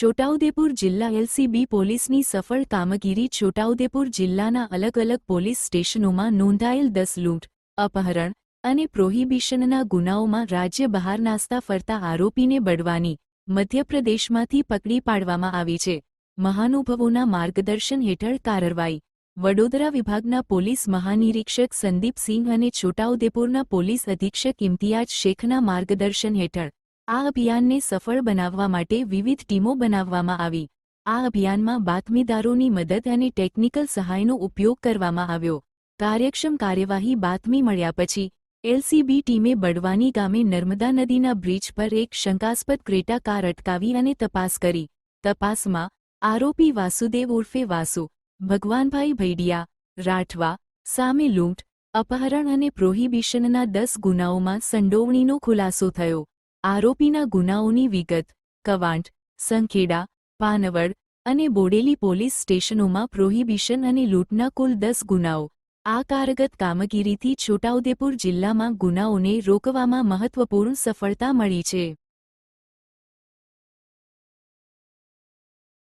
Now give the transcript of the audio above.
છોટાઉદેપુર જિલ્લા એલસીબી પોલીસની સફળ કામગીરી છોટાઉદેપુર જિલ્લાના અલગ અલગ પોલીસ સ્ટેશનોમાં નોંધાયેલ દસ લૂંટ, અપહરણ અને પ્રોહિબિશનના ગુનાઓમાં રાજ્ય બહાર નાસ્તા ફરતા આરોપીને બળવાની મધ્યપ્રદેશમાંથી પકડી પાડવામાં આવી છે. મહાનુભવોના માર્ગદર્શન હેઠળ કાર્યવાહી. વડોદરા વિભાગના પોલીસ મહાનિરીક્ષક સંદીપસિંહ અને છોટાઉદેપુરના પોલીસ અધિક્ષક ઇમ્તિયાજ શેખના માર્ગદર્શન હેઠળ આ અભિયાનને સફળ બનાવવા માટે વિવિધ ટીમો બનાવવામાં આવી. આ અભિયાનમાં બાતમીદારોની મદદ અને ટેકનિકલ સહાયનો ઉપયોગ કરવામાં આવ્યો. કાર્યક્ષમ કાર્યવાહી બાતમી મળ્યા પછી, એલસીબી ટીમે બડવાની ગામે નર્મદા નદીના બ્રિજ પર એક શંકાસ્પદ ક્રેટા કાર અટકાવી અને તપાસ કરી. તપાસમાં, આરોપી વાસુદેવ ઉર્ફે વાસુ, ભગવાનભાઈ ભૈડિયા, રાઠવા, સામે લૂંટ, અપહરણ અને પ્રોહિબિશનના દસ ગુનાઓમાં સંડોવણીનો ખુલાસો થયો. આરોપીના ગુનાઓની વિગત, કવાંટ, સંખેડા, પાનવડ અને બોડેલી પોલીસ સ્ટેશનોમાં પ્રોહિબિશન અને લૂંટના કુલ દસ ગુનાઓ. આ કારગત કામગીરીથી છોટાઉદેપુર જિલ્લામાં ગુનાઓને રોકવામાં મહત્વપૂર્ણ સફળતા મળી છે.